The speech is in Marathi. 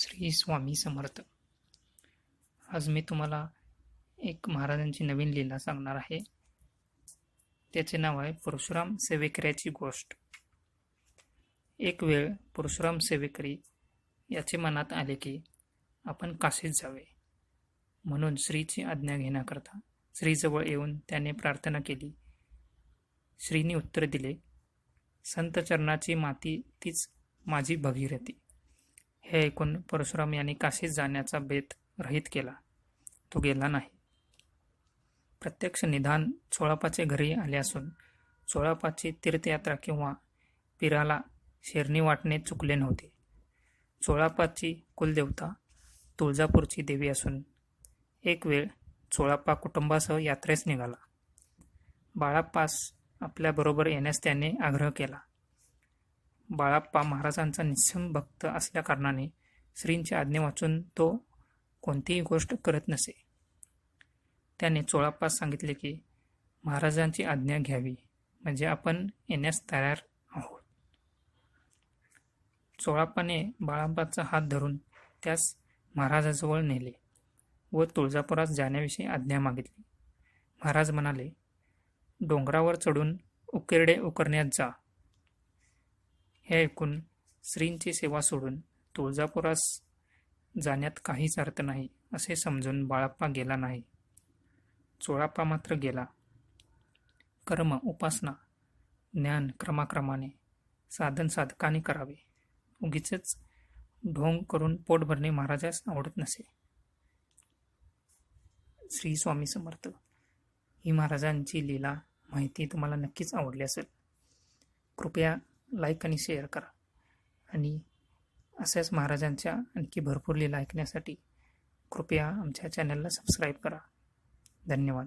श्री स्वामी समर्थ. आज मी तुम्हाला एक महाराजांची नवीन लीला सांगणार आहे. त्याचे नाव आहे परशुराम सेवेकऱ्याची गोष्ट. एक वेळ परशुराम सेवेकरी याचे मनात आले की आपण काशीत जावे. म्हणून श्रीची आज्ञा घेण्याकरता श्रीजवळ येऊन त्याने प्रार्थना केली. श्रीनी उत्तर दिले संत चरणाची माती तीच माझी भगीरथी. हे ऐकून परशुराम यांनी काशीत जाण्याचा बेत रहित केला. तो गेला नाही. प्रत्यक्ष निधान चोळापाचे घरी आले असून चोळापाची तीर्थयात्रा किंवा पिराला शेरणी वाटणे चुकले नव्हते. चोळापाची कुलदेवता तुळजापूरची देवी असून एक वेळ चोळापा कुटुंबासह यात्रेस निघाला. बाळाप्पास आपल्याबरोबर येण्यास त्याने आग्रह केला. बाळाप्पा महाराजांचा निस्सम भक्त असल्याकारणाने श्रींची आज्ञा वाचून तो कोणतीही गोष्ट करत नसे. त्याने चोळाप्पास सांगितले की महाराजांची आज्ञा घ्यावी म्हणजे आपण येण्यास तयार आहोत. चोळाप्पाने बाळाप्पाचा हात धरून त्यास महाराजाजवळ नेले व तुळजापुरात जाण्याविषयी आज्ञा मागितली. महाराज म्हणाले डोंगरावर चढून उकिरडे उकरण्यात जा. हे ऐकून श्रींची सेवा सोडून तुळजापुरास जाण्यात काहीच अर्थ नाही असे समजून बाळाप्पा गेला नाही. चोळाप्पा मात्र गेला. कर्म उपासना ज्ञान क्रमाक्रमाने साधन साधकाने करावे. उगीच ढोंग करून पोट भरणे महाराजास आवडत नसे. श्री स्वामी समर्थ ही महाराजांची लीला माहिती तुम्हाला नक्कीच आवडली असेल. कृपया लाईक आणि शेअर करा. आणि अशाच महाराजांच्या आणखी भरपूर लीला ऐकण्यासाठी कृपया आमच्या चॅनलला सबस्क्राईब करा. धन्यवाद.